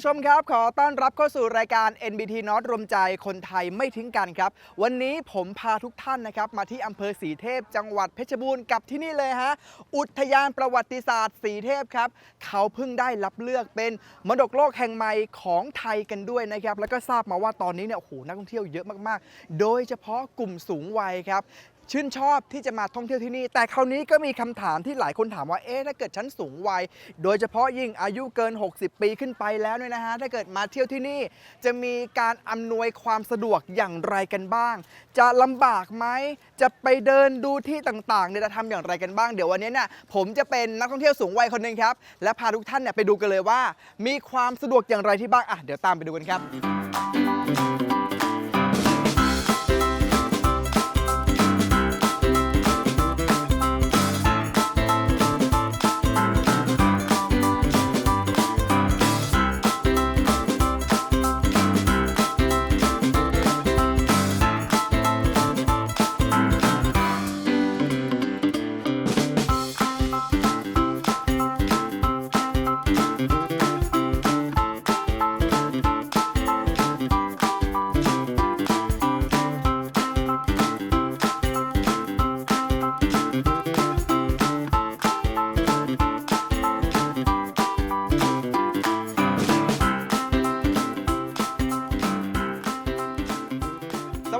ผู้ชมครับ ขอต้อนรับเข้าสู่รายการ NBT North รวมใจคนไทยไม่ทิ้งกันครับ วันนี้ผมพาทุกท่านนะครับมาที่อำเภอสีเทพ จังหวัดเพชรบูรณ์กับที่นี่เลยฮะ อุทยานประวัติศาสตร์สีเทพครับ เขาเพิ่งได้รับเลือกเป็นมรดกโลกแห่งใหม่ของไทยกันด้วยนะครับ แล้วก็ทราบมาว่าตอนนี้เนี่ยโอ้โหนักท่องเที่ยวเยอะมากๆ โดยเฉพาะกลุ่มสูงวัยครับ ชื่นชอบที่จะมาท่องเที่ยวที่นี่ แต่คราวนี้ก็มีคำถามที่หลายคนถามว่า เอ๊ะ ถ้าเกิดฉันสูงวัย โดยเฉพาะยิ่งอายุเกิน 60 ปีขึ้นไปแล้วเนี่ยนะฮะ ถ้าเกิดมาเที่ยวที่นี่ จะมีการอำนวยความสะดวกอย่างไรกันบ้าง จะลำบากไหม จะไปเดินดูที่ต่างๆเนี่ยจะทำอย่างไรกันบ้าง เดี๋ยววันนี้เนี่ยผมจะเป็นนักท่องเที่ยวสูงวัยคนหนึ่งครับ และพาทุกท่านเนี่ยไปดูกันเลยว่า มีความสะดวกอย่างไรที่บ้าง อะ เดี๋ยวตามไปดูกันครับ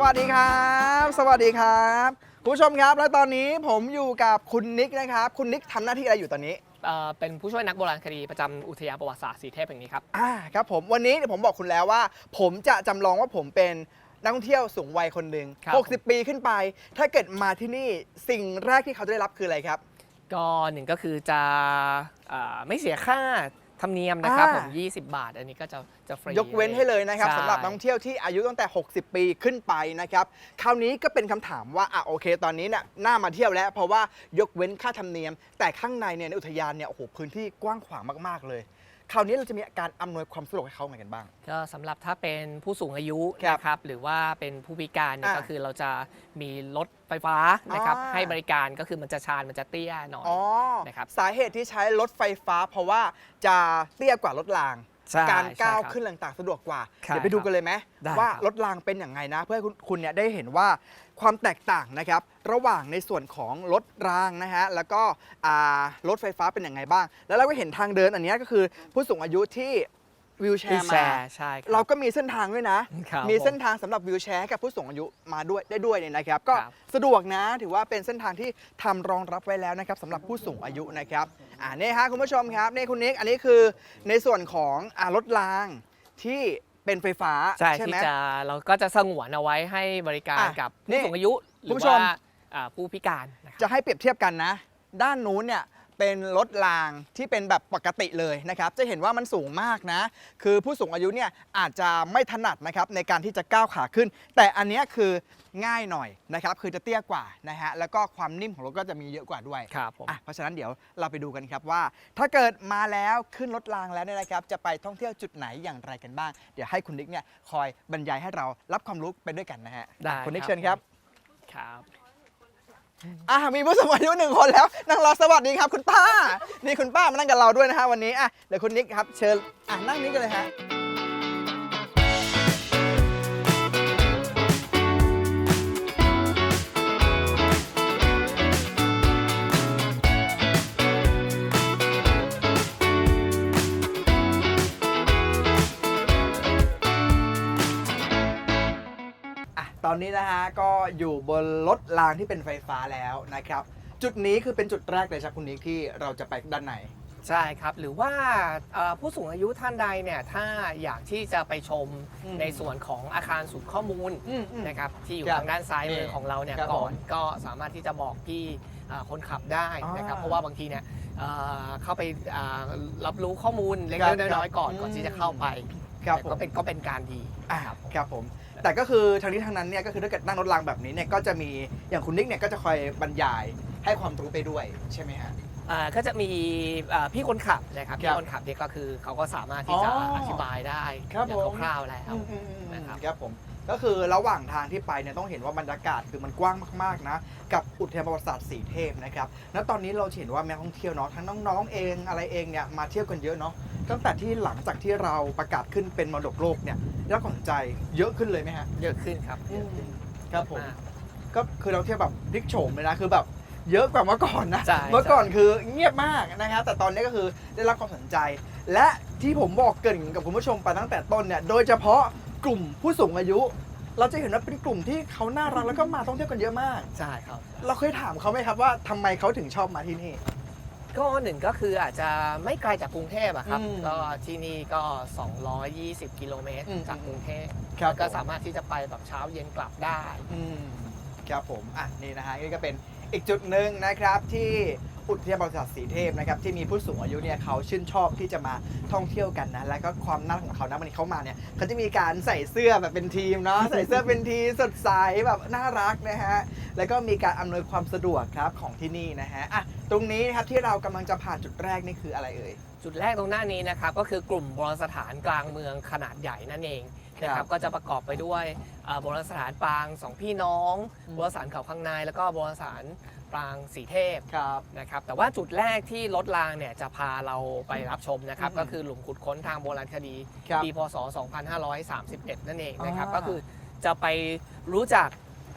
วัสดีครับ สวัสดีครับคุณผู้ชมครับ แล้วตอนนี้ผมอยู่กับคุณนิกนะครับ คุณนิกทำหน้าที่อะไรอยู่ตอนนี้ เอ่อเป็นผู้ช่วยนักโบราณคดีประจำอุทยานประวัติศาสตร์สีเทพแห่งนี้ครับ อ่าครับผมวันนี้เดี๋ยวผมบอกคุณแล้วว่า ผมจะจำลองว่าผมเป็นนักท่องเที่ยวสูงวัยคนหนึ่งครับ 60 ปีขึ้นไป ถ้าเกิดมาที่นี่สิ่งแรกที่เขาจะได้รับคืออะไรครับ ก็หนึ่งก็คือจะเอ่อไม่เสียค่า ธรรมเนียมนะครับอ่า ผม20 บาท อันนี้ก็จะจะฟรียกเว้นให้เลยนะครับใช่ สำหรับนักท่องเที่ยวที่อายุตั้งแต่ 60 ปีขึ้นไปนะครับ คราวนี้ก็เป็นคำถามว่าอะโอเค ตอนนี้เนี่ยน่ามาเที่ยวแล้ว เพราะว่ายกเว้นค่าธรรมเนียม แต่ข้างในเนี่ยในอุทยานเนี่ยโอ้โหพื้นที่กว้างขวางมากๆเลย คราวนี้เราจะมีการอำนวยความสะดวกให้เขาไงกันบ้าง ก็สำหรับถ้าเป็นผู้สูงอายุครับนะครับหรือว่าเป็นผู้พิการเนี่ยอ่าก็คือเราจะมีรถไฟฟ้านะครับอ่า ให้บริการก็คือมันจะชานมันจะเตี้ยหน่อย อ๋อนะครับ สาเหตุที่ใช้รถไฟฟ้า เพราะว่าจะเตี้ยกว่ารถราง ใช่การก้าวใช่ครับขึ้นต่างๆ สะดวกกว่าครับเดี๋ยวไปดูกันเลยไหมได้ว่าครับรถรางเป็นอย่างไงนะ เพื่อให้คุณคุณเนี่ยได้เห็นว่าความแตกต่างนะครับ ระหว่างในส่วนของรถรางนะฮะแล้วก็อ่ารถไฟฟ้าเป็นอย่างไงบ้าง แล้วเราก็เห็นทางเดินอันเนี้ยก็คือผู้สูงอายุที่ วิวแชวิวร์แชมาร์ใช่คบ เราก็มีเส้นทางด้วยนะ ครับมีเส้นผทางสำหรับวิวแชร์ให้กับผู้สูงอายุมาด้วยได้ด้วยเนี่ยนะครับ ก็ครับสะดวกนะถือว่าเป็นเส้นทางที่ทำรองรับไว้แล้วนะครับสำหรับผู้สูงอายุนะครับอ่านี่ฮะคุณผู้ชมครับนี่คุณนิกอันนี้คือในส่วนของอ่ารถรางที่เป็นไฟฟ้าใช่ไหมที่จะเราก็จะสงวนเอาไว้ให้บริการอะกับนี่ผู้สูงอายุหรืคุณอผู้ชม ว่าอ่าผู้พิการนะครับ จะให้เปรียบเทียบกันนะ ด้านนู้นเนี่ย เป็นรถรางที่เป็นแบบปกติเลยนะครับจะเห็นว่ามันสูงมากนะ คือผู้สูงอายุเนี่ยอาจจะไม่ถนัดนะครับในการที่จะก้าวขาขึ้น แต่อันเนี้ยคือง่ายหน่อยนะครับคือจะเตี้ยกว่านะฮะแล้วก็ความนิ่มของรถก็จะมีเยอะกว่าด้วยครับผมอะเพราะฉะนั้นเดี๋ยวเราไปดูกันครับว่า ถ้าเกิดมาแล้วขึ้นรถรางแล้วเนี่ยนะครับ จะไปท่องเที่ยวจุดไหนอย่างไรกันบ้าง เดี๋ยวให้คุณนิกเนี่ยคอยบรรยายให้เรารับความรู้ไปด้วยกันนะฮะได้คุณนิกครับ เชิญครับ ครับ อะมีผู้สูงอายุหนึ่งคนแล้วนั่งรอสวัสดีครับ คุณป้า นี่คุณป้ามานั่งกับเราด้วยนะฮะวันนี้อะเดี๋ยวคุณนิกครับเชิญอะนั่งนี้กันเลยฮะ นนี้นะฮะก็อยู่บนรถรางที่เป็นไฟฟ้าแล้วนะครับ จุดนี้คือเป็นจุดแรกเลยครับคุณนิกที่เราจะไปด้านใน ใช่ครับ หรือว่าเอ่อผู้สูงอายุท่านใดเนี่ยถ้าอยากที่จะไปชมอืม ในส่วนของอาคารศูนย์ข้อมูลอืมอืม นะครับที่อยู่ครับทางด้านซ้ายมือนี่ของเราเนี่ยครับก่อนผมก็สามารถที่จะบอกพี่เอ่อคนขับได้นะครับอ่าเพราะว่าบางทีเนี่ยเอ่อเข้าไปอ่ารับรู้ข้อมูลเล็กครับๆน้อยๆก่อนครับก่อนที่จะเข้าไปครับแต่ผมก็เป็นก็เป็นการดี อะครับผมครับผม แต่ก็คือทางนี้ทางนั้นเนี่ยก็คือถ้าเกิดนั่งรถรางแบบนี้เนี่ยก็จะมีอย่างคุณนิกเนี่ยก็จะคอยบรรยายให้ความรู้ไปด้วยใช่ไหมฮะ อ่าก็จะมีอ่าพี่คนขับนะครับครัพี่บคนขับเนี่ยก็คือเขาก็สามารถที่จะอ๋อออธิบายได้ครับอย่างผม คร่าวๆแล้ว อืมอืมอืมนะครับ ครับผม ก็คือระหว่างทางที่ไปเนี่ยต้องเห็นว่าบรรยากาศคือมันกว้างมากๆนะ กับอุทยานประวัติศาสตร์สีเทพนะครับ แล้วตอนนี้เราจะเห็นว่าแม่ท่องเที่ยวเนาะทั้งน้องๆเองอะไรเองเนี่ยมาเที่ยวกันเยอะเนาะตั้งแต่ที่หลังจากที่เราประกาศขึ้นเป็นมรดกโลกเนี่ยได้รับความสนใจเยอะขึ้นเลยไหมฮะเยอะขึ้นครับเยอะขึ้นครับผมากก็คือเราเที่ยวแบบพลิกโฉมเลยนะคือแบบเยอะกว่าเมื่อก่อนนะใช่เมื่อก่อนคือเงียบมากนะครับ แต่ตอนนี้ก็คือได้รับความสนใจ และที่ผมบอกเกรินกับคุณผู้ชมไปตั้งแต่ต้นเนี่ย โดยเฉพาะ กลุ่มผู้สูงอายุ เราจะเห็นว่าเป็นกลุ่มที่เขาน่ารักแล้วก็มาท่องเที่ยวกันเยอะมาก ใช่ครับ เราเคยถามเขาไหมครับว่าทำไมเขาถึงชอบมาที่นี่ ก็หนึ่งก็คืออาจจะไม่ไกลจากกรุงเทพอะครับ อืมก็ที่นี่ก็ 220 กิโลเมตรอืม จากกรุงเทพครับก็สามารถที่จะไปแบบเช้าเย็นกลับได้ อืมครับผม อะ นี่นะฮะนี่ก็เป็น อีกจุดหนึ่งนะครับที่อุทยานประวัติศาสตร์สีเทพนะครับที่มีผู้สูงอายุเนี่ยเขาชื่นชอบที่จะมาท่องเที่ยวกันนะแล้วก็ความน่ารักของเขานะวันนี้เขามาเนี่ยเขาจะมีการใส่เสื้อแบบเป็นทีมเนาะใส่เสื้อเป็นทีมสดใสแบบน่ารักนะฮะแล้วก็มีการอำนวยความสะดวกครับของที่นี่นะฮะอะตรงนี้นะครับที่เรากำลังจะผ่านจุดแรกนี่คืออะไรเอ่ยจุดแรกตรงหน้านี้นะครับก็คือกลุ่มโบราณสถานกลางเมืองขนาดใหญ่นั่นเอง นะคครัรับบก็จะประกอบไปด้วยอ่าโบราณสถานปรางสองพี่น้องอืม โบราณสถานเขาข้างในแล้วก็โบราณสถานปรางสีเทพ ครับ นะครับแต่ว่าจุดแรกที่รถรางเนี่ยจะพาเราไปรับชมนะครับ อืมก็คือหลุมขุดค้นทางโบราณคดีครับปีพศ 2531 นั่นเองนะครับ อ่าก็คือจะไปรู้จัก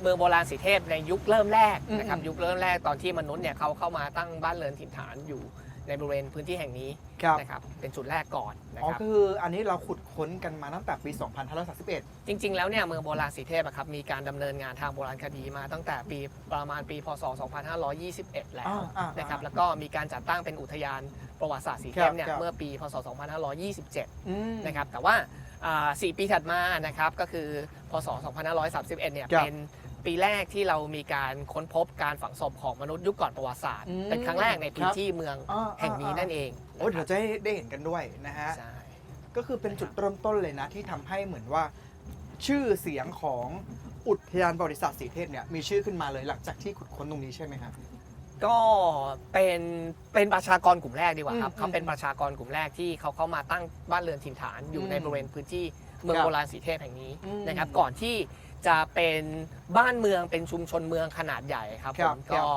เมืองโบราณสีเทพในยุคเริ่มแรกนะครับ อืม ยุคเริ่มแรกตอนที่มนุษย์เนี่ยเขาเข้ามาตั้งบ้านเรือนถิ่นฐานอยู่ ในบริเวณพื้นที่แห่งนี้ครับนะครับเป็นจุดแรกก่อนนะอ๋อครับ คืออันนี้เราขุดค้นกันมาตั้งแต่ปี 2531 จริง ๆ แล้วเนี่ยเมืองโบราณสีเทพอะครับมีการดำเนินงานทางโบราณคดีมาตั้งแต่ปีประมาณปี พศ 2521 แล้วอ่าอ่านะครับอ่าแล้วก็มีการจัดตั้งเป็นอุทยานประวัติศาสตร์สีเทพเนี่ยครับ เมื่อปี พศ 2527 อืม นะครับแต่ว่าอ่าสี่ปีถัดมานะครับก็คือ พศ 2531 เนี่ยครับเป็น ปีแรกที่เรามีการค้นพบการฝังศพของมนุษย์ยุคก่อนประวัติศาสตร์ อืมเป็นครั้งแรกในพื้คนรับที่เมืองอ่า แห่งนี้อ่านั่นเองโอ้เดี๋ยวจะได้ได้เห็นกันด้วยนะฮะ ใช่ ก็คือเป็นจุดเริ่มต้นเลยนะ ที่ทำให้เหมือนว่า ชื่อเสียงของอุทยานประวัติศาสตร์สีเทพเนี่ยมีชื่อขึ้นมาเลยหลังจากที่ขุดค้นตรงนี้ใช่ไหมครับ ก็เป็นเป็นประชากรกลุ่มแรกดีกว่าครับอืมเขาเป็นประชากรกลุ่มแรกที่เขาเข้ามาตั้งบ้านเรือนถิ่นฐานอยู่อืมในบริเวณพื้นที่เมืองครับโบราณสีเทพแห่งนี้อืมนะครับก่อนที่ จะเป็นบ้านเมืองเป็นชุมชนเมืองขนาดใหญ่ครับคผรับมครัก็บ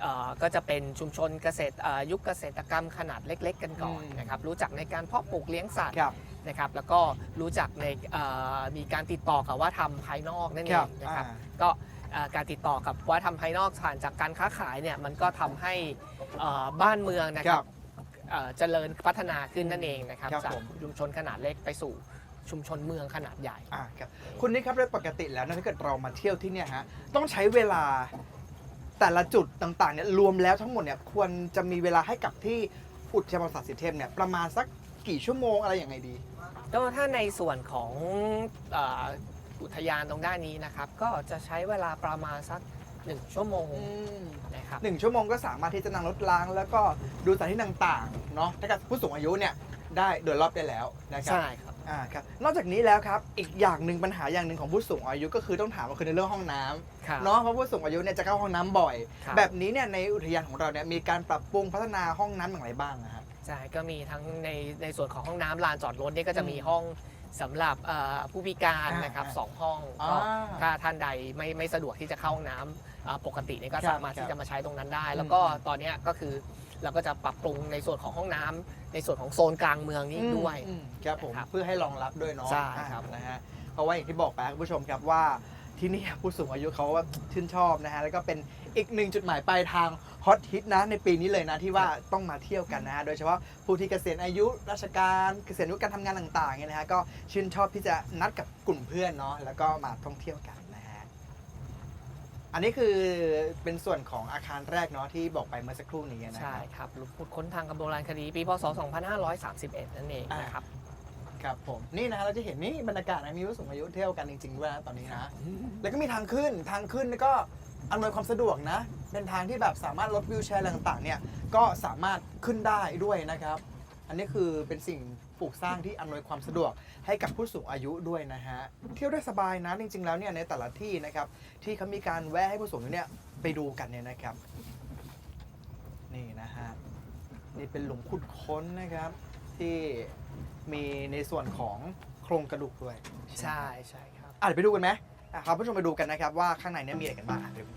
เอ่อก็จะเป็นชุมชนเกษตรเอ่อยุคเกษตรกรรมขนาดเล็ก ๆ กันก่อนอืม นะครับรู้จักในการเพาะปลูกเลี้ยงสัตว์ครับ นะครับแล้วก็รู้จักในเอ่อมีการติดต่อกับว่าทำภายนอกนั่นคเอรับงนะครับอ่าก็เอ่อการติดต่อกับวัฒนธรรมภายนอกผ่านจากการค้าขายเนี่ยมันก็ทำให้เอ่อบ้านเมืองนะคครัรับบเอ่อเจริญพัฒนาขึ้นนั่นเองนะครับครับจากผม ชุมชนขนาดเล็กไปสู่ ชุมชนเมืองขนาดใหญ่ อ่าครับคุณนิกครับโดยปกติแล้วนะถ้าเกิดเรามาเที่ยวที่เนี่ยฮะต้องใช้เวลาแต่ละจุดต่างๆเนี่ยรวมแล้วทั้งหมดเนี่ยควรจะมีเวลาให้กับที่อุทยานประวัติศาสตร์สีเทพเนี่ยประมาณสักกี่ชั่วโมงอะไรอย่างไงดี ก็ถ้าในส่วนของเอ่ออุทยานตรงด้านนี้นะครับ ก็จะใช้เวลาประมาณสักหนึ่งชั่วโมงนะครับ หนึ่งชั่วโมงก็สามารถที่จะนั่งรถล้างแล้วก็ดูสถานที่ต่างๆเนาะถ้าเกิดผู้สูงอายุเนี่ยได้โดยรอบได้แล้วนะครัใช่ครับ อ่าครับนอกจากนี้แล้วครับอีกอย่างหนึ่งปัญหาอย่างหนึ่งของผู้สูงอายุก็คือต้องถามก็คือในเรื่องห้องน้ำครับเนาะเพราะผู้สูงอายุเนี่ยจะเข้าห้องน้ำบ่อย ครับ แบบนี้เนี่ยในอุทยานของเราเนี่ยมีการปรับปรุงพัฒนาห้องน้ำอย่างไรบ้างนะครับ ใช่ก็มีทั้งในในส่วนของห้องน้ำลานจอดรถเนี่ยก็จะมีอืมห้องสำหรับเอ่อผู้พิการอ่านนะครับอ่าสองห้องอ่าก็ถ้าท่านใดไม่ไม่สะดวกที่จะเข้าห้องน้ำอ่าปกติเนี่ยก็ครับสามารถครับที่จะมาใช้ตรงนั้นได้อืมแล้วก็ตอนเนี้ยก็คือ เราก็จะปรับปรุงในส่วนของห้องน้ำในส่วนของโซนกลางเมืองนี้ด้วย อืมครับผมนะครับเพื่อให้รองรับด้วยเนาะใช่ครับอ่านะฮะเพราะว่าอย่างที่บอกไปคุณผู้ชมครับว่าที่นี่ผู้สูงอายุเขาว่าชื่นชอบนะฮะแล้วก็เป็นอีกหนึ่งจุดหมายปลายทางฮอตฮิตนะในปีนี้เลยนะที่ว่าต้องมาเที่ยวกันนะฮะโดยเฉพาะผู้ที่เกษียณอายุราชการเกษียณอายุการทำงานต่างๆเนี่ยนะฮะก็ชื่นชอบที่จะนัดกับกลุ่มเพื่อนเนาะแล้วก็มาท่องเที่ยวกันนะฮะ อันนี้คือเป็นส่วนของอาคารแรกเนาะที่บอกไปเมื่อสักครู่นี้นะใช่ครับ ครับหลุมขุดค้นทางกำโบราณคดีปีพศ 2531 นั่นเองนะครับครับผมนี่นะฮะเราจะเห็นนี่บรรยากาศนะมีผู้สูงอายุเที่ยวกันจริงๆด้วยนะตอนนี้นะ แล้วก็มีทางขึ้นทางขึ้นก็อำนวยความสะดวกนะ เป็นทางที่แบบสามารถรถวิวแชร์อะไรต่างๆเนี่ยก็สามารถขึ้นได้ด้วยนะครับ อันนี้คือเป็นสิ่ง ปลูกสร้างที่อำนวยความสะดวกให้กับผู้สูงอายุด้วยนะฮะเที่ยวได้สบายนะจริง ๆ แล้วเนี่ยในแต่ละที่นะครับที่เขามีการแวะให้ผู้สูงอายุเนี่ยไปดูกันเนี่ยนะครับ นี่นะฮะนี่เป็นหลุมขุดค้นนะครับ ที่มีในส่วนของโครงกระดูกด้วยใช่ใช่ครับอะเดี๋ยวไปดูกันไหมอะครับผู้ชมไปดูกันนะครับว่าข้างในเนี่ยมีอะไรกันบ้างอะเดี๋ยว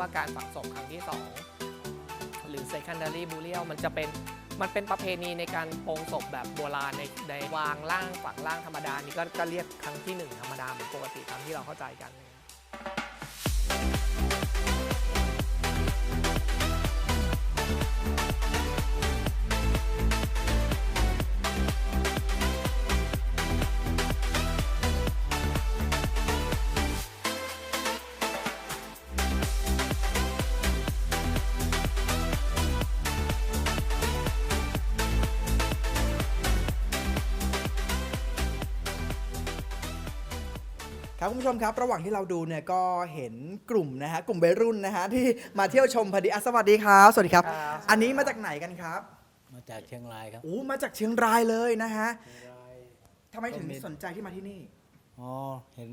ว่าการฝังศพครั้งที่ 2 หรือ secondary burial มันจะเป็นมันเป็นประเพณีในการโปรงศพแบบโบราณในในวางร่างฝังร่างธรรมดานี่ก็ก็เรียกครั้งที่ 1 ธรรมดาเหมือนปกติตามที่เราเข้าใจกัน ครับคุณผู้ชมครับ ระหว่างที่เราดูเนี่ยก็เห็นกลุ่มนะฮะกลุ่มวัยรุ่นนะฮะที่มาเที่ยวชมพอดีอะสวัสดีครับ สวัสดีครับครับอันนี้มาจากไหนกันครับมาจากเชียงรายครับอู้มาจากเชียงรายเลยนะฮะเชียงรายทำไมถึงก็มีสนใจที่มาที่นี่ อ๋อเห็น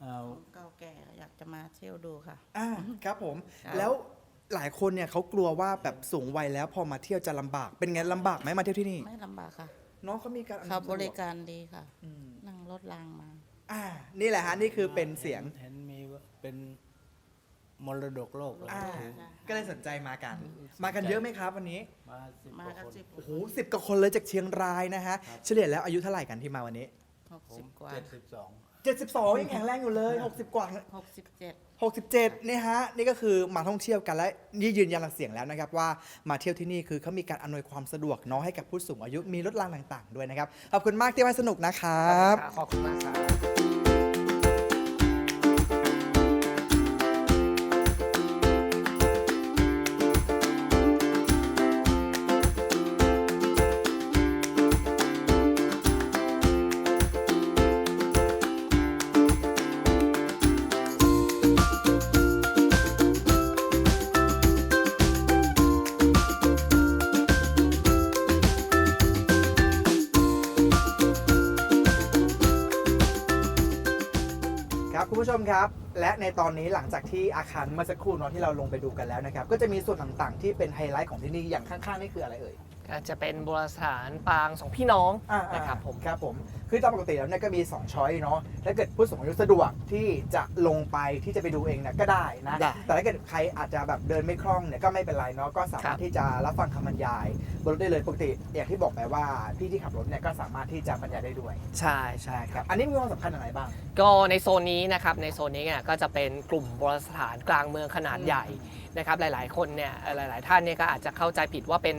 เอ่อเก่าแก่อยากจะมาเที่ยวดูค่ะ อ่าครับผม ครับ แล้วหลายคนเนี่ยเขากลัวว่าแบบสูงวัยแล้วพอมาเที่ยวจะลำบาก เป็นไงลำบากไหมมาเที่ยวที่นี่ไม่ลำบากค่ะ น้องเขามีการอำนวยเขาควมบสะดวริการดีค่ะ อืมนั่งรถรางมา อ่านี่แหละฮะนี่คือเป็นเสียงเห็นมีว่าเป็นมรดกโลกเลยอ่าถือก็เลยสนใจมากัน มากันเยอะไหมครับวันนี้มาสิบมากว่ากันคนสิบโอ้โหสิบกว่าคนเลยจากเชียงรายนะฮะเฉลี่ยแล้วอายุเท่าไหร่กันที่มาวันนี้ หกผสิมบกว่าเจ็ดสิบสอง 72ยังแข็งแรงอยู่เลย 60 กว่า หกสิบเจ็ด 67เนี่ยฮะนี่ก็คือมาท่องเที่ยวกันและนี่ยืนยันหลักเสียงแล้วนะครับว่ามาเที่ยวที่นี่คือเขามีการอำนวยความสะดวกเนาะให้กับผู้สูงอายุมีรถรางต่าง ๆ ด้วยนะครับขอบคุณมากที่มาสนุกนะครับ ขอบคุณมากครับ ผู้ชมครับ และในตอนนี้หลังจากที่อาคารเมื่อสักครู่เนาะที่เราลงไปดูกันแล้วนะครับ ก็จะมีส่วนต่างๆ ที่เป็นไฮไลท์ของที่นี่อย่างข้างๆนี่คืออะไรเอ่ย ก็จะเป็นโบราณสถานปางสองพี่น้องอ่านะครับผม ครับผม คือตามปกติแล้วเนี่ยก็มี 2 ช้อยเนาะถ้าเกิดผู้สูงอายุสะดวกที่จะลงไปที่จะไปดูเองเนี่ยก็ได้นะ ได้แต่ถ้าเกิดใครอาจจะแบบเดินไม่คล่องเนี่ยก็ไม่เป็นไรเนาะก็สาครัมารถบ ที่จะรับฟังคำบรรยายบนรถได้เลยปกติอย่างที่บอกไปว่าพี่ที่ขับรถเนี่ยก็สามารถที่จะบรรยายได้ด้วยใช่ใช่ครับ อันนี้มีความสำคัญอะไรบ้าง ก็ในโซนนี้นะครับในโซนนี้เนี่ยก็จะเป็นกลุ่มโบราณสถานกลางเมืองขนาดใหญ่นะครับหลาย ๆ คนเนี่ยหลาย ๆ ท่านเนี่ยก็อาจจะเข้าใจผิดว่าเป็น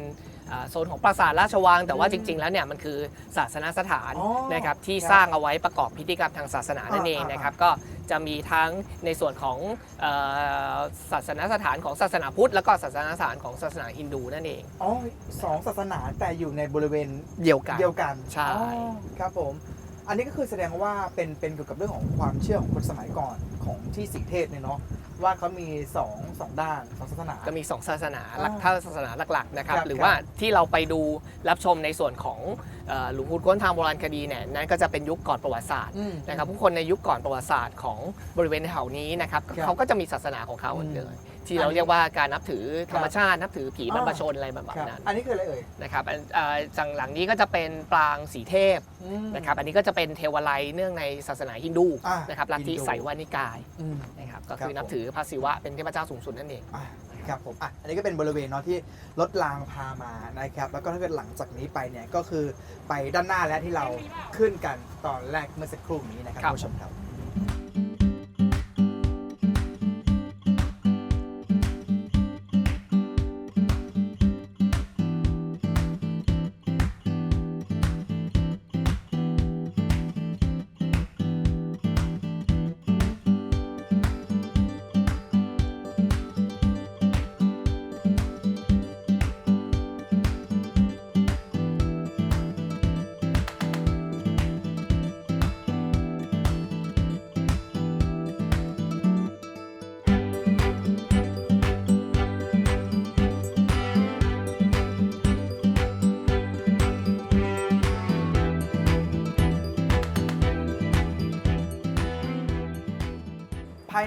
อ่าโซนของปราสาทราชวัง แต่ว่าอืมจริง ๆ แล้วเนี่ยมันคือศาสนสถานอ๋อนะครับที่ครับสร้างเอาไว้ประกอบพิธีกรรมทางศาสนานั่นเองอ่าอ่านนะครับก็จะมีทั้งในส่วนของเอ่อศาสนสถานของศาสนาพุทธ แล้วก็ศาสนสถานของศาสนาฮินดูนั่นเองอ๋อสองศาสนาแต่อยู่ในบริเวณเดียวกัน เดียวกันใช่ อ๋อครับผม อันนี้ก็คือแสดงว่าเป็นเป็นเกี่ยวกับเรื่องของความเชื่อของคนสมัยก่อนของที่สีเทพเนี่ยเนาะ ว่าเขามีสองสองด้านสองศาสนา ก็มีสองศาสนาหลักอ่าถ้าศาสนาหลักๆนะครับครับหรือว่าที่เราไปดูรับชมในส่วนของเอ่อหลวงปู่ก้นทางโบราณคดีเนี่ยนั่นก็จะเป็นยุคก่อนประวัติศาสตร์อืมนะครับผู้คนในยุคก่อนประวัติศาสตร์ของบริเวณแถวนี้นะครับครับเขาก็จะมีศาสนาของเขาอืมเลย ที่เราเรียกว่าการนับถือธรรมชาติ นับถือผีอ่าบรรพชนอะไรแบบครับนั้น อันนี้คืออะไรเอ่ยนะครับอันเอ่อจังหลังนี้ก็จะเป็นปรางสีเทพนะครับอันนี้ก็จะเป็นเทวไลยเนื่องในศาสนาฮินดูอ่านะครับลัทธิฮินดูไสยวานิกายอืมนะครับก็ครับคือนับผมถือพระศิวะเป็นเทพเจ้าสูงสุดนั่นเองอะครับผมอะอันนี้ก็เป็นบริเวณเนาะที่รถรางพามานะครับ แล้วก็ถ้าเกิดหลังจากนี้ไปเนี่ยก็คือไปด้านหน้าแล้วที่เราขึ้นกันตอนแรกเมื่อสักครู่นี้นะครับครับคุณผู้ชมครับ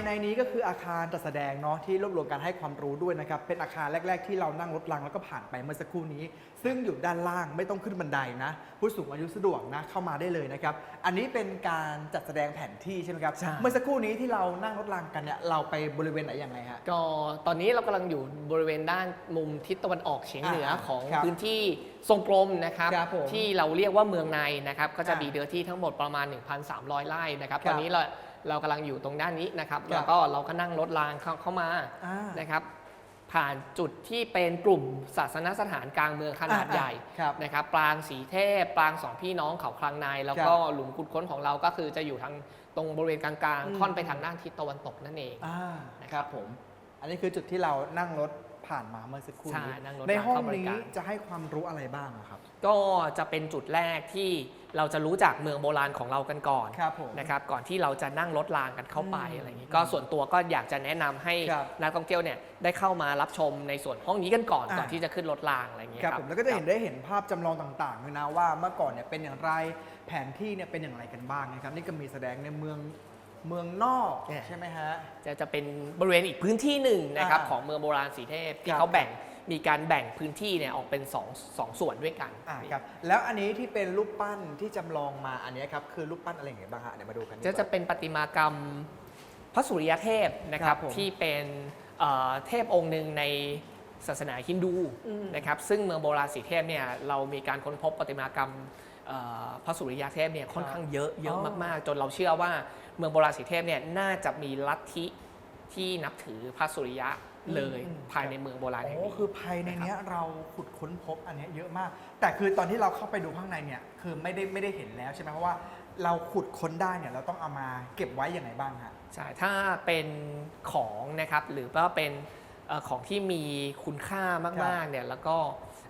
ในนี้ก็คืออาคารจัดแสดงเนาะที่รวบรวมการให้ความรู้ด้วยนะครับ เป็นอาคารแรก ๆ ที่เรานั่งรถรางแล้วก็ผ่านไปเมื่อสักครู่นี้ ซึ่งอยู่ด้านล่างไม่ต้องขึ้นบันไดนะ ผู้สูงอายุสะดวกนะเข้ามาได้เลยนะครับ อันนี้เป็นการจัดแสดงแผนที่ใช่ไหมครับ ใช่ เมื่อสักครู่นี้ที่เรานั่งรถรางกันเนี่ยเราไปบริเวณไหนอย่างไรฮะ ก็ตอนนี้เรากำลังอยู่บริเวณด้านมุมทิศตะวันออกเฉียงเหนืออ่าของครับพื้นที่ทรงกลมนะครับ ครับผมที่เราเรียกว่าเมืองในนะครับ ก็จะอ่ามีมีเนื้อที่ทั้งหมดประมาณ 1,300 ไร่นะครับ ครับตอนนี้เรา เรากำลังอยู่ตรงด้านนี้นะครับครับ แล้วก็เราก็นั่งรถรางเข้าเข้ามาอ่านะครับ ผ่านจุดที่เป็นกลุ่มศาสนสถานกลางเมืองขนาดอ่าใหญ่ครับนะครับปรางสีเทพ ปรางสองพี่น้องเขาคลังใน แล้วก็หลุมขุดค้นของเราก็คือจะอยู่ทางตรงบริเวณกลางอืมๆค่อนไปทางด้านทิศตะวันตกนั่นเองอ่านะคครัรับบผมอั นนี้คือจุดที่เรานั่งรถผ่านมาเมื่อสักครู่ใช่นี้นั่งรถในห้องเข้าบรินี้การ จะให้ความรู้อะไรบ้างอะครับ ก็จะเป็นจุดแรกที่เราจะรู้จักเมืองโบราณของเรากันก่อนครับผมนะครับก่อนที่เราจะนั่งรถรางกันเข้าไปอืมอะไรอย่างนี้ก็ส่วนตัวก็อยากจะแนะนำให้ครับนักท่องเที่ยวเนี่ยได้เข้ามารับชมในส่วนห้องนี้กันก่อนอ่า ก่อนที่จะขึ้นรถรางอะไรอย่างนี้ครับครับผมแล้วก็จะเห็นได้เห็นภาพจำลองต่างๆด้วยนะว่าเมื่อก่อนเนี่ยเป็นอย่างไรแผนที่เนี่ยเป็นอย่างไรกันบ้างนะครับนี่ก็มีแสดงในเมือง เมืองนอกเนี่ย ใช่ไหมฮะ จะจะเป็นบริเวณอีกพื้นที่หนึ่งนะครับอ่าของเมืองโบราณสีเทพคที่รับ เขาแบ่งมีการแบ่งพื้นที่เนี่ยออกเป็นสองสองส่วนด้วยกัน อ่าครับแล้วอันนี้ที่เป็นรูปปั้นที่จำลองมาอันนี้ครับคือรูปปั้นอะไรอย่างไรบ้างฮะเดี๋ยวมาดูกันดีกจะว่า จะเป็นประติมากรรมพระสุริยเทพนะคครัรับบผมที่เป็นเอ่อเทพองค์หนึ่งในศาสนาฮินดูอืมนะครับซึ่งเมืองโบราณสีเทพเนี่ยเรามีการค้นพบประติมากรรมเอ่อ พระสุริยเทพเนี่ยค่อนข้างเยอะเยอะอ๋อมากๆ จนเราเชื่อว่าเมืองโบราณสีเทพเนี่ยน่าจะมีลัทธิที่นับถือพระสุริยะเลยภายในเมืองโบราณแห่งโอ้นี้คือภายในเนี้ยเราขุดค้นพบอันเนี้ยเยอะมาก แต่คือตอนที่เราเข้าไปดูข้างในเนี่ยคือไม่ได้ไม่ได้เห็นแล้วใช่ไหมเพราะว่าเราขุดค้นได้เนี่ยเราต้องเอามาเก็บไว้อย่างไรบ้างฮะใช่ถ้าเป็นของนะครับหรือว่าเป็นเอ่อของที่มีคุณค่ามากๆเนี่ยแล้วก็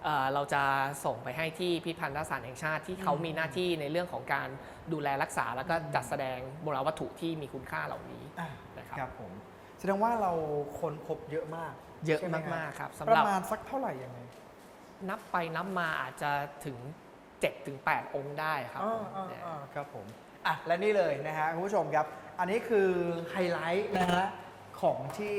เอ่อเราจะส่งไปให้ที่พิพิธภัณฑ์สถานแห่งชาติที่เขาอืมมีหน้าที่ในเรื่องของการดูแลรักษา แล้วก็จัดแสดงโบราณวัตถุที่มีคุณค่าเหล่านี้อะนะครับครับผมแสดงว่าเราค้นพบเยอะมาก เยอะใช่ไหมากๆครับปสำหระรับมาณสักเท่าไหร่ยังไงนับไปนับมาอาจจะถึง7-8องค์ได้ครับอ๋อผมอ๋อเนี่ยอ๋อครับผมอะและนี่เลยนะฮะคุณผู้ชมครับ อันนี้คือไฮไลท์นะฮะของที่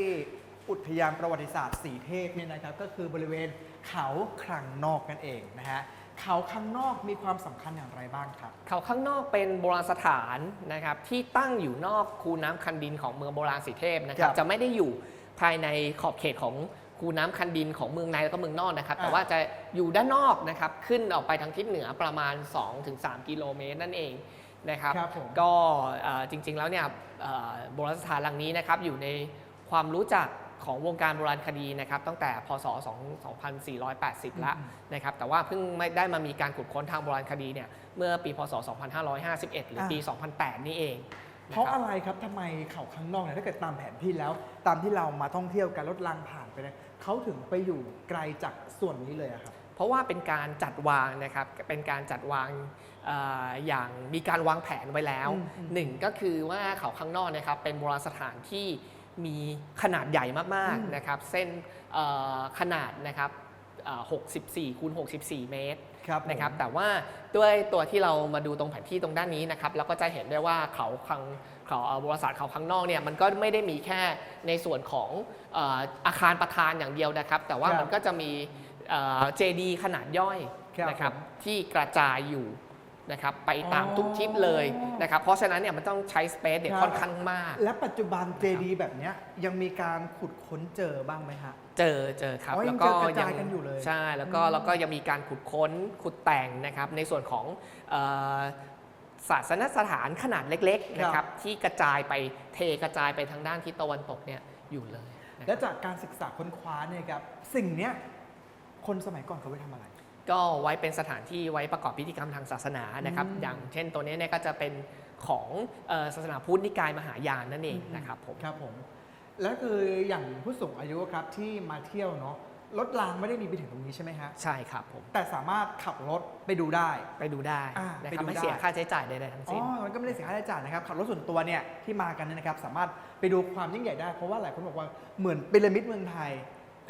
อุทยานประวัติศาสตร์สีเทพเนี่ยนะครับก็คือบริเวณเขาคลังนอกนั่นเองนะฮะเขาคลังนอกมีความสำคัญอย่างไรบ้างครับ เขาข้างนอกเป็นโบราณสถานนะครับที่ตั้งอยู่นอกคูน้ำคันดินของเมืองโบราณสีเทพนะครับครับจะไม่ได้อยู่ภายในขอบเขตของคูน้ำคันดินของเมืองในแล้วก็เมืองนอกนะครับอ่าแต่ว่าจะอยู่ด้านนอกนะครับขึ้นออกไปทางทิศเหนือประมาณ 2-3 กิโลเมตรนั่นเองนะครับครับผมก็เอ่อจริงๆแล้วเนี่ยเอ่อโบราณสถานหลังนี้นะครับอยู่ในความรู้จัก ของวงการโบราณคดีนะครับตั้งแต่พศ 2480 ละอืมนะครับแต่ว่าเพิ่งไม่ได้มามีการขุดค้นทางโบราณคดีเนี่ยเมื่อปีพศ 2551 หรือปี 2008 นี่เองนเพราะคบอะไรครับทำไมเขาข้างนอกเนี่ยถ้าเกิดตามแผนที่แล้ว ตามที่เรามาท่องเที่ยวกันรถรางผ่านไปเนี่ยเขาถึงไปอยู่ไกลจากส่วนนี้เลยอะครับเพราะว่าเป็นการจัดวางนะครับเป็นการจัดวางเอ่ออย่างมีการวางแผนไว้แล้วอืมอืมหนึ่งก็คือว่าเขาข้างนอกนะครับเป็นโบราณสถานที่ มีขนาดใหญ่มากอืมๆนะครับเส้นเอ่อขนาดนะครับเอ่อ64คูณ64 เมตรครับผมนะครับแต่ว่าด้วยตัวที่เรามาดูตรงแผนที่ตรงด้านนี้นะครับเราก็จะเห็นได้ว่าเขาคังเขาเอ่อโบราณสถานเขาข้างนอกเนี่ยมันก็ไม่ได้มีแค่ในส่วนของเอ่ออาคารประธานอย่างเดียวนะครับ แต่ว่าครับมันก็จะมีเจดีขนาดย่อยครับนะครับผมที่กระจายอยู่ นะครับไปตามอ๋อทุกทิศเลยนะครับเพราะฉะนั้นเนี่ยมันต้องใช้สเปซเนี่ยครับค่อนข้างมาก และปัจจุบันเจดีแบบเนี้ยยังมีการขุดค้นเจอบ้างไหมฮะเจอเจอครับอ๋อยัแล้งวก็เจอกระจายกันอยู่เลยใช่แล้วก็อืมแล้วก็ยังมีการขุดค้นขุดแต่งนะครับในส่วนของเอ่อศาสนสถานขนาดเล็กๆนะครับที่กระจายไปเทกระจายไปทางด้านทิศตะวันตกเนี่ยอยู่เลยนะครับและจากการศึกษาค้นคว้าเนี่ยครับสิ่งเนี้ยคนสมัยก่อนเขาไปทำอะไร ก็ไว้เป็นสถานที่ไว้ประกอบพิธีกรรมทางศาสนานะครับอืมอย่างเช่นตัวนี้เนี่ยก็จะเป็นของเอ่อศาสนาพุทธนิกายมหายานนั่นเองนะครับผมครับผมแล้วคืออย่างผู้สูงอายุครับที่มาเที่ยวเนาะรถรางไม่ได้มีไปถึงตรงนี้ใช่ไหมฮะใช่ครับผมแต่สามารถขับรถไปดูได้ไปดูได้อ่านะไปครับดูไม่ได้เสียค่าใช้จ่ายใดๆทั้งอ๋สิ้นอมันก็ไม่ได้เสียค่าใช้จ่ายนะครับขับรถส่วนตัวเนี่ยที่มากันเนี่ยนะครับ สามารถไปดูความยิ่งใหญ่ได้เพราะว่าหลายคนบอกว่าเหมือนพีระมิดเมืองไทย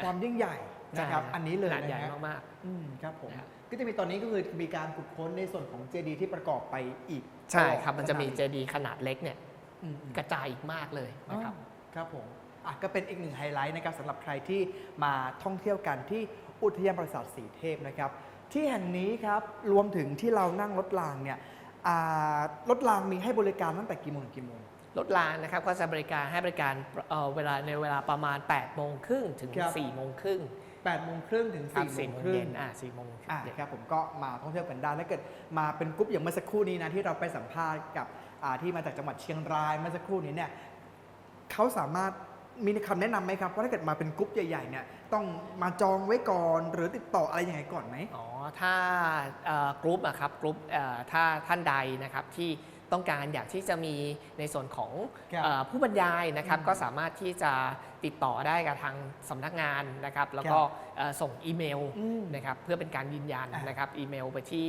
ความยิ่งใหญ่ นะครับอันนี้เลยขนาดใหญ่นะฮะมากอืมครับผมนะครับก็จะมีตอนนี้ก็คือมีการขุดค้นในส่วนของเจดีย์ที่ประกอบไปอีกๆใช่ครับมันจะมีขนาดเจดีย์ขนาดเล็กเนี่ยอืมอืมกระจายอีกมากเลยนะครับอ๋อครับผมอะก็เป็นอีกหนึ่งไฮไลท์นะครับสำหรับใครที่มาท่องเที่ยวกันที่อุทยานประสาทสีเทพนะครับ ที่แห่งนี้ครับรวมถึงที่เรานั่งรถรางเนี่ยอ่ารถรางมีให้บริการตั้งแต่กี่โมงถึงกี่โมงรถรางนะครับก็จะบริการให้บริการเอ่อเวลาในเวลาประมาณ8โมงครึ่งถึงครับ4โมงครึ่ง 8โมงครึ่งถึงครับ4 4โมโมงงครึ่เย็งนอ่า4โมงอะเย็นครับผมก็มาท่องเที่ยวกันได้ถ้าเกิดมาเป็นกรุ๊ปอย่างเมื่อสักครู่นี้นะที่เราไปสัมภาษณ์กับอ่าที่มาจากจังหวัดเชียงรายเมื่อสักครู่นี้เนี่ยเขาสามารถมีคำแนะนำไหมครับว่าถ้าเกิดมาเป็นกรุ๊ปใหญ่ๆเนี่ยต้องมาจองไว้ก่อนหรือติดต่ออะไรยังไงก่อนไหมอ๋อถ้าเอ่อกรุ๊ปอะครับกรุ๊ปเอ่อถ้าท่านใดนะครับที่ ต้องการอยากที่จะมีในส่วนของครับ เอ่อผู้บรรยายนะครับอืมก็สามารถที่จะติดต่อได้กับทางสำนักงานนะครับแล้วก็เอ่อส่งอีเมลอืม นะครับเพื่อเป็นการยืนยันอะ นะครับอีเมลไปที่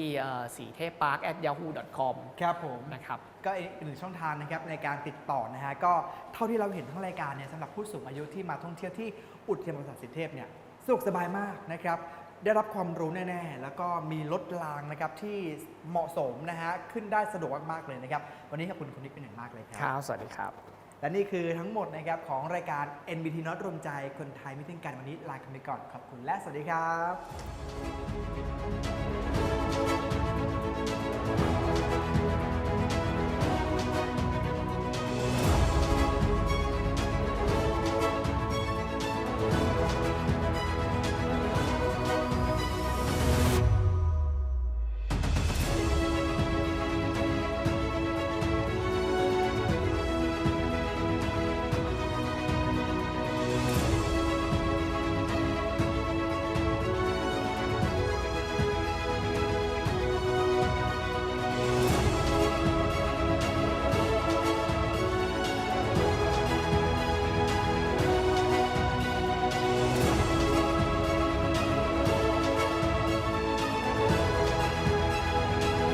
สีเทพ park at yahoo com ครับผม นะครับ ก็อีกหนึ่งช่องทางนะครับในการติดต่อนะฮะก็เท่าที่เราเห็นทั้งรายการเนี่ยสำหรับผู้สูงอายุที่มาท่องเที่ยวที่อุทยานประวัติศาสตร์สิทธิเทพเนี่ยสะดวกสบายมากนะครับ ได้รับความรู้แน่ๆ แล้วก็มีรถรางนะครับที่เหมาะสมนะฮะขึ้นได้สะดวกมากๆเลยนะครับ วันนี้ขอบคุณคุณนิกเป็นอย่างมากเลยคครัรับบสวัสดีครับ และนี่คือทั้งหมดนะครับของรายการ NBT น็อตรวมใจคนไทยไม่ทิ้งกันวันนี้ลากันไปก่อนขอบคุณและสวัสดีครับ